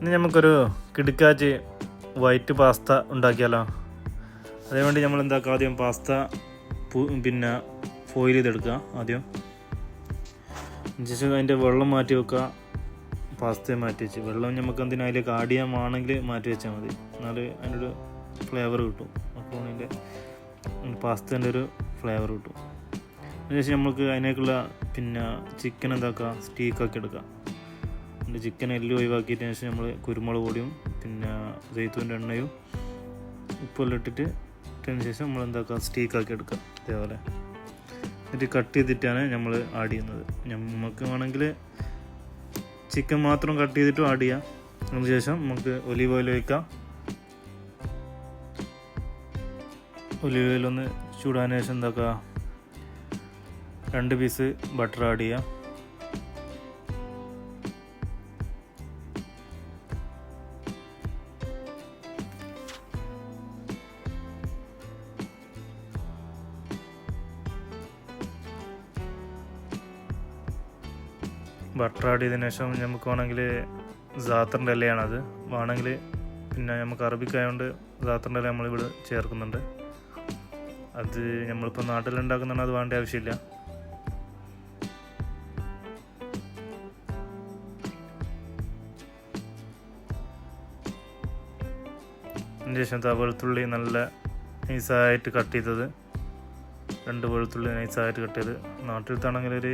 ഇനി നമുക്കൊരു കിടുക്കാച്ച് white pasta ഉണ്ടാക്കിയാലോ? അതേവേണ്ടി നമ്മൾ എന്താക്കുക ആദ്യം പാസ്ത പിന്നെ ഫോയിൽ ചെയ്തെടുക്കുക ആദ്യം. ജസ്റ്റ് അതിന്റെ വെള്ളം മാറ്റി വെക്കുക. പാസ്തയെ മാറ്റി വെച്ച്. വെള്ളം നമുക്ക് എന്തിനാ അതിലേക്ക് ആഡ് മാറ്റി വെച്ചാൽ മതി. എന്നാൽ അതിനൊരു ഫ്ലേവർ കിട്ടും. അതിന്റെ പാസ്തേന്റെ ഒരു ഫ്ലേവർ കിട്ടും. അതിനുശേഷം നമുക്ക് അതിനേക്കുള്ള പിന്നെ ചിക്കൻ എന്താക്കുക? സ്റ്റീക്കാക്കി എടുക്കുക. എന്നിട്ട് ചിക്കൻ എല്ലാം ഒഴിവാക്കിയതിന് ശേഷം നമ്മൾ കുരുമുളക് പൊടിയും പിന്നെ ജയ്ത്തൂന്റെ എണ്ണയും ഉപ്പെല്ലാം ഇട്ടിട്ട് ഇട്ടതിന് ശേഷം നമ്മൾ എന്താക്കുക സ്റ്റീക്കാക്കി എടുക്കാം ഇതേപോലെ. എന്നിട്ട് കട്ട് ചെയ്തിട്ടാണ് നമ്മൾ ആഡ് ചെയ്യുന്നത്. നമുക്ക് വേണമെങ്കിൽ ചിക്കൻ മാത്രം കട്ട് ചെയ്തിട്ടും ആഡ് ചെയ്യാം. അതിനുശേഷം നമുക്ക് ഒലീവ് ഓയിൽ ഒഴിക്കാം. ഒലീവ് ഒന്ന് ചൂടാൻ ശേഷം എന്താക്കുക രണ്ട് പീസ് ബട്ടർ ആഡ് ചെയ്യാം. ചെയ്തതിനു ശേഷം നമുക്ക് വേണമെങ്കിൽ ജാത്തറിന്റെ ഇലയാണത്. വേണമെങ്കിൽ പിന്നെ നമുക്ക് അറബിക്കായതുകൊണ്ട് ജാത്തറിന്റെ ഇല നമ്മളിവിടെ ചേർക്കുന്നുണ്ട്. അത് നമ്മളിപ്പോൾ നാട്ടിലുണ്ടാക്കുന്നതാണ് അത് വേണ്ട ആവശ്യമില്ല. അതിന് ശേഷം വെളുത്തുള്ളി നല്ല നൈസായിട്ട് കട്ട് ചെയ്തത്. രണ്ട് വെളുത്തുള്ളി നൈസായിട്ട് കട്ട് ചെയ്ത്. നാട്ടിലത്താണെങ്കിൽ ഒരു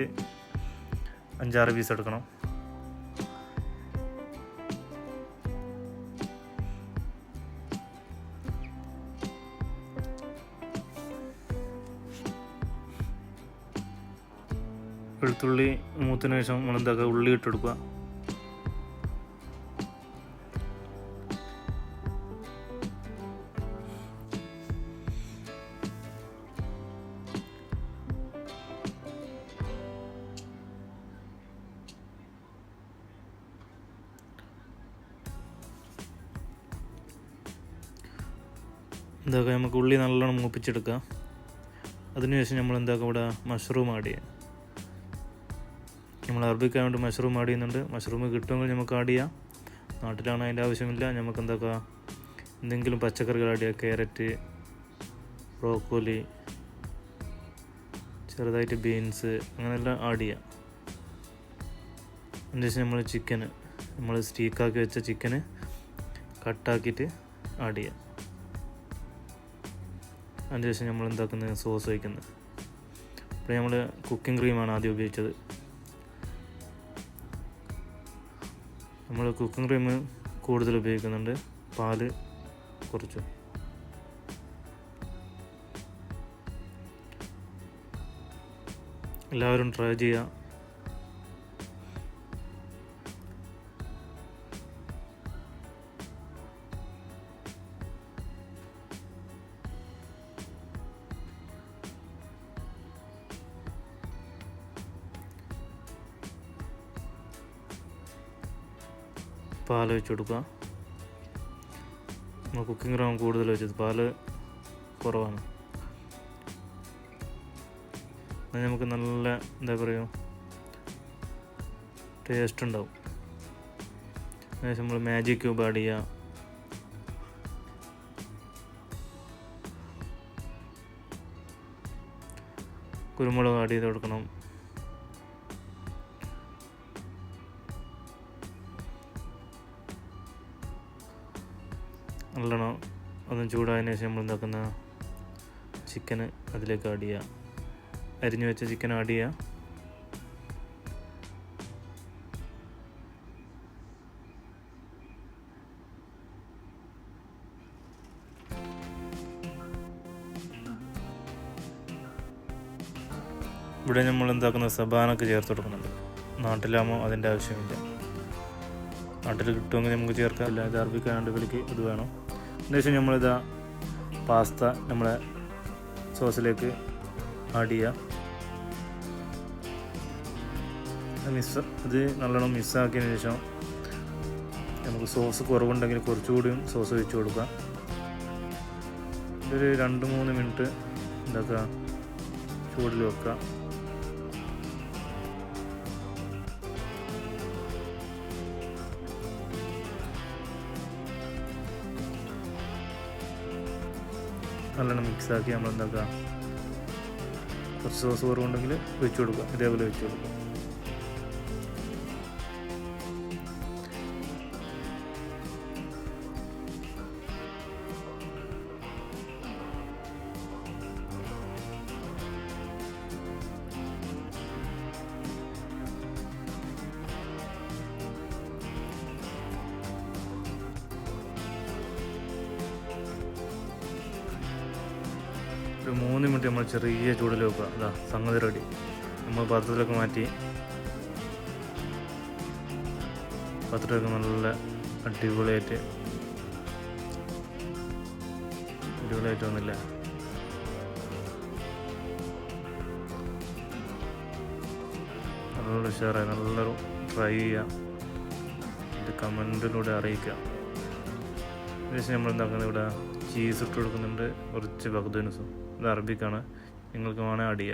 അഞ്ചാറ് പീസ് എടുക്കണം. വെളുത്തുള്ളി മൂത്തിന് ശേഷം നമ്മളെന്താക്കുക? ഉള്ളി ഇട്ടെടുക്കുക എന്താക്കുക നമുക്ക് ഉള്ളി നല്ലോണം മൂപ്പിച്ചെടുക്കാം. അതിനുശേഷം നമ്മൾ എന്താക്കുക ഇവിടെ മഷ്റൂം ആഡ് ചെയ്യാം. നമ്മൾ അറബിക്കാൻ വേണ്ടി മഷ്റൂം ആഡ് ചെയ്യുന്നുണ്ട്. മഷ്റൂം കിട്ടുമെങ്കിൽ നമുക്ക് ആഡ് ചെയ്യാം. നാട്ടിലാണ് അതിന്റെ ആവശ്യമില്ല. നമുക്ക് എന്താക്കുക എന്തെങ്കിലും പച്ചക്കറികൾ ആഡ് ചെയ്യാം. ക്യാരറ്റ് ബ്രോക്കോലി ചെറുതായിട്ട് ബീൻസ് അങ്ങനെയെല്ലാം ആഡ് ചെയ്യാം. അതിനുശേഷം നമ്മൾ ചിക്കന് നമ്മൾ സ്റ്റീക്കാക്കി വെച്ച ചിക്കന് കട്ടാക്കിയിട്ട് ആഡ് ചെയ്യാം. അതിന് ശേഷം നമ്മൾ എന്താക്കുന്നത്? സോസ് വയ്ക്കുന്നത്. അപ്പോൾ നമ്മൾ കുക്കിംഗ് ക്രീമാണ് ആദ്യം ഉപയോഗിച്ചത്. നമ്മൾ കുക്കിംഗ് ക്രീം കൂടുതൽ ഉപയോഗിക്കുന്നുണ്ട്. പാൽ കുറച്ചു. എല്ലാവരും ട്രൈ ചെയ്യുക. പാൽ വെച്ച് കൊടുക്കുക. നമ്മൾ കുക്കിംഗ് റൂം കൂടുതൽ വെച്ചത് പാൽ കുറവാണ്. എന്നാൽ നമുക്ക് നല്ല എന്താ പറയുക ടേസ്റ്റ് ഉണ്ടാവും. നമ്മൾ മാജിക് ക്യൂബ് ആഡ് ചെയ്യുക. കുരുമുളക് ആഡ് ചെയ്ത് കൊടുക്കണം. നല്ലോണം ഒന്ന് ചൂടായതിനു ശേഷം നമ്മൾ എന്താക്കുന്ന ചിക്കന് അതിലേക്ക് ആഡ് ചെയ്യുക അരിഞ്ഞു വെച്ച ചിക്കൻ ആഡ് ചെയ്യുക ഇവിടെ നമ്മൾ എന്താക്കുന്ന സബാനൊക്കെ ചേർത്ത് കൊടുക്കുന്നുണ്ട്. നാട്ടിലാകുമ്പോൾ അതിന്റെ ആവശ്യമില്ല. നാട്ടിൽ കിട്ടുമെങ്കിൽ നമുക്ക് ചേർക്കാം. അല്ലാതെ അറബിക്കാണ്ട് വിളിക്ക് ഇത് വേണം. എന്നുവെച്ചാൽ നമ്മളിതാ പാസ്ത നമ്മളെ സോസിലേക്ക് ആഡ് ചെയ്യുക മിസ് ഇത് നല്ലോണം മിസ്സാക്കിയതിന് ശേഷം നമുക്ക് സോസ് കുറവുണ്ടെങ്കിൽ കുറച്ചുകൂടിയും സോസ് ഒഴിച്ച് കൊടുക്കാം. ഇതൊരു രണ്ട് മൂന്ന് മിനിറ്റ് എന്താക്കുക ചൂടിൽ വെക്കുക നല്ലോണം മിക്സാക്കി നമ്മൾ എന്താക്കുക കുറച്ച് സോസ് കുറവുണ്ടെങ്കിൽ വെച്ച് കൊടുക്കുക. ഇതേപോലെ വെച്ച് കൊടുക്കുക. ഒരു മൂന്ന് മിനിറ്റ് നമ്മൾ ചെറിയ ചൂടിൽ വെക്കുക. അതാ സംഗതി റെഡി നമ്മൾ പാത്രത്തിലൊക്കെ മാറ്റി പാത്രത്തിലൊക്കെ നല്ല അടിപൊളിയായിട്ട് അടിപൊളിയായിട്ട് വന്നില്ല. നല്ല ഉഷാറായി. നല്ലൊരു ട്രൈ ചെയ്യാം ഇത് കമന്റിലൂടെ അറിയിക്കാം ഏകദേശം നമ്മൾ എന്താക്കുന്നത് ഇവിടെ ചീസ് ഇട്ട് കൊടുക്കുന്നുണ്ട്. കുറച്ച് ബഗ്ദൂനസും ഇത് അറബിക്കാണ്. നിങ്ങൾക്ക് വേണേൽ ചെയ്യാം